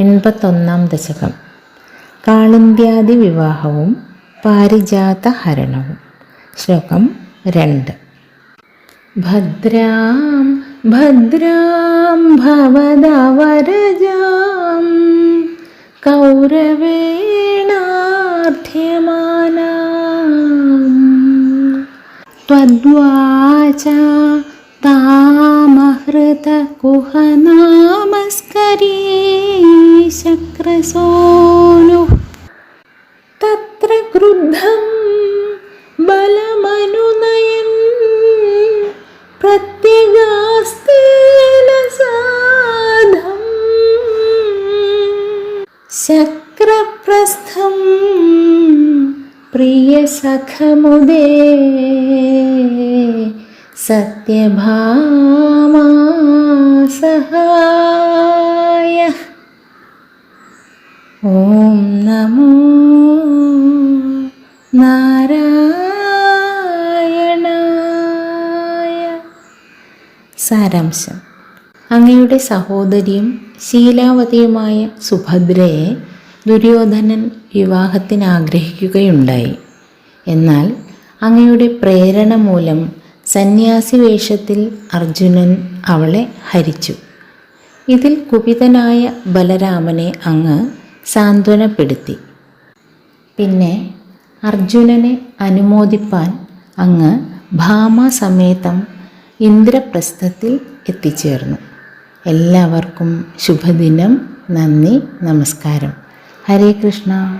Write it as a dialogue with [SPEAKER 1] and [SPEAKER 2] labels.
[SPEAKER 1] എൺപത്തൊന്നാം ദശകം കാളിന്ത്യാദി വിവാഹവും പാരിജാത ഹരണവും ശ്ലോകം രണ്ട് ഭദ്രാം ഭദ്രാം ഭവദവരജാം കൗരവേണാർത്ഥ്യമാനാം त्वद्वाचा तामहृतकुहनामस्करी शक्रसोनुः तत्र क्रुद्धं बलमनुनयन् प्रत्यगास्तेन साधम् शक्रप्रस्थं प्रियसखमुदे सत्यभामा सहाय ഓം നമോ നാരായണായ. സാരാംശം. അങ്ങയുടെ സഹോദരിയും ശീലാവതിയുമായ സുഭദ്രയെ ദുര്യോധനൻ വിവാഹത്തിന് ആഗ്രഹിക്കുകയുണ്ടായി. എന്നാൽ അങ്ങയുടെ പ്രേരണ മൂലം സന്യാസി വേഷത്തിൽ അർജുനൻ അവളെ ഹരിച്ചു. ഇതിൽ കുപിതനായ ബലരാമനെ അങ്ങ് സാന്ത്വനപ്പെടുത്തി. പിന്നെ അർജുനനെ അനുമോദിപ്പാൻ അങ്ങ് ഭാമാസമേതം ഇന്ദ്രപ്രസ്ഥത്തിൽ എത്തിച്ചേർന്നു. എല്ലാവർക്കും ശുഭദിനം. നന്ദി. നമസ്കാരം. ഹരേ കൃഷ്ണ.